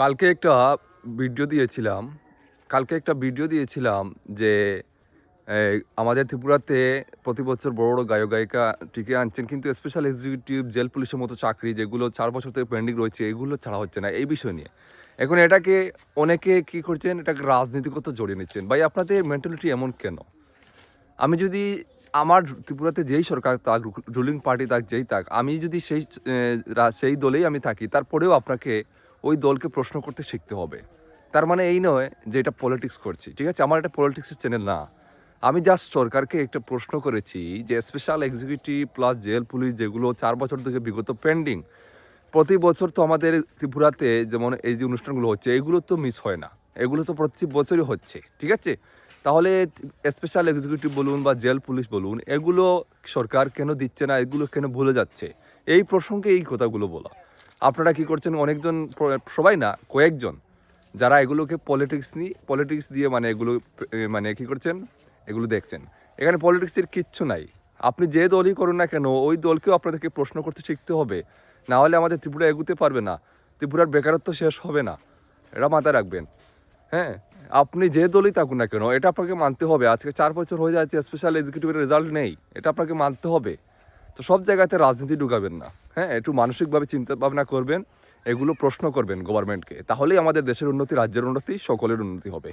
কালকে একটা ভিডিও দিয়েছিলাম। কালকে একটা ভিডিও দিয়েছিলাম যে আমাদের ত্রিপুরাতে প্রতি বছর বড় বড় গায়ক, গায়িকা টিকে আনছেন, কিন্তু স্পেশাল এক্সিকিউটিভ জেল পুলিশের মতো চাকরি, যেগুলো চার বছর থেকে পেন্ডিং রয়েছে, এগুলো ছাড়া হচ্ছে না, এই বিষয় নিয়ে। এখন এটাকে অনেকে কি করছেন, এটাকে রাজনীতিগত জড়িয়ে নিচ্ছেন। ভাই, আপনাদের মেন্টালিটি এমন কেন? আমি যদি আমার ত্রিপুরাতে যেই সরকার থাক রুলিং পার্টি থাক, যেই থাক, আমি যদি সেই সেই দলেই আমি থাকি, তারপরেও আপনাকে ওই দলকে প্রশ্ন করতে শিখতে হবে। তার মানে এই নয় যে এটা পলিটিক্স করছি, ঠিক আছে? আমার এটা পলিটিক্সের চ্যানেল না। আমি জাস্ট সরকারকে একটা প্রশ্ন করেছি যে special executive plus jail police যেগুলো চার বছর থেকে বিগত পেন্ডিং প্রতি বছর তো আমাদের ত্রিপুরাতে যেমন এই যে অনুষ্ঠানগুলো হচ্ছে, এগুলো তো মিস হয় না। এগুলো তো প্রতি বছরই হচ্ছে, ঠিক আছে? তাহলে স্পেশাল এক্সিকিউটিভ বলুন বা জেল পুলিশ বলুন, এগুলো সরকার কেন দিচ্ছে না, এগুলো কেন ভুলে যাচ্ছে? এই প্রসঙ্গে এই কথাগুলো বলা। আপনারা কি করছেন? অনেকজন, সবাই না, কয়েকজন যারা এগুলোকে পলিটিক্স নিয়ে পলিটিক্স দিয়ে মানে এগুলো মানে কি করছেন? এগুলো দেখছেন। এখানে পলিটিক্সের কিচ্ছু নাই। আপনি যে দলই করুন না কেন, ওই দলকেও আপনাদেরকে প্রশ্ন করতে শিখতে হবে। না হলে আমাদের ত্রিপুরা এগুতে পারবে না। ত্রিপুরার বেকারত্ব শেষ হবে না। এটা মাথায় রাখবেন। হ্যাঁ? আপনি যে দলই থাকুন না কেন, এটা আপনাকে মানতে হবে। আজকে চার বছর হয়ে যাচ্ছে স্পেশাল এক্সিকিউটিভের রেজাল্ট নেই। এটা আপনাকে মানতে হবে। তো সব জায়গাতে রাজনীতি ঢুকাবেন না। হ্যাঁ একটু মানসিকভাবে চিন্তা ভাবনা করবেন, এগুলো প্রশ্ন করবেন গভর্নমেন্টকে তাহলেই আমাদের দেশের উন্নতি, রাজ্যের উন্নতি, সকলের উন্নতি হবে।